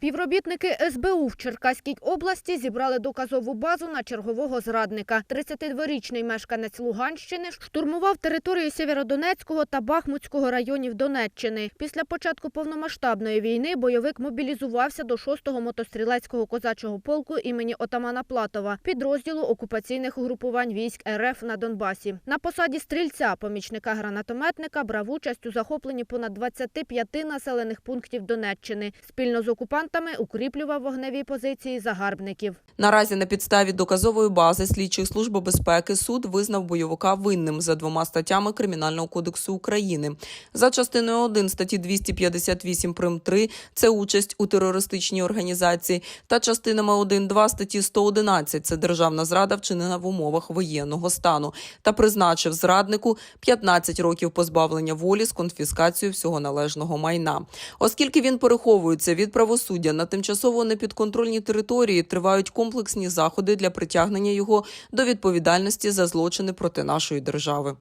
Співробітники СБУ в Черкаській області зібрали доказову базу на чергового зрадника. 32-річний мешканець Луганщини штурмував територію Сєвєродонецького та Бахмутського районів Донеччини. Після початку повномасштабної війни бойовик мобілізувався до 6-го мотострілецького козачого полку імені Отамана Платова, підрозділу окупаційних угрупувань військ РФ на Донбасі. На посаді стрільця, помічника гранатометника, брав участь у захопленні понад 25 населених пунктів Донеччини. Спільно з окупантами укріплював вогневі позиції загарбників. Наразі на підставі доказової бази слідчих служби безпеки суд визнав бойовика винним за двома статтями Кримінального кодексу України. За частиною 1 статті 258 прим 3 – це участь у терористичній організації, та частинами 1-2 статті 111 – це державна зрада, вчинена в умовах воєнного стану, та призначив зраднику 15 років позбавлення волі з конфіскацією всього належного майна. Оскільки він переховується від правосуддя на тимчасово непідконтрольній території, тривають комплексні заходи для притягнення його до відповідальності за злочини проти нашої держави.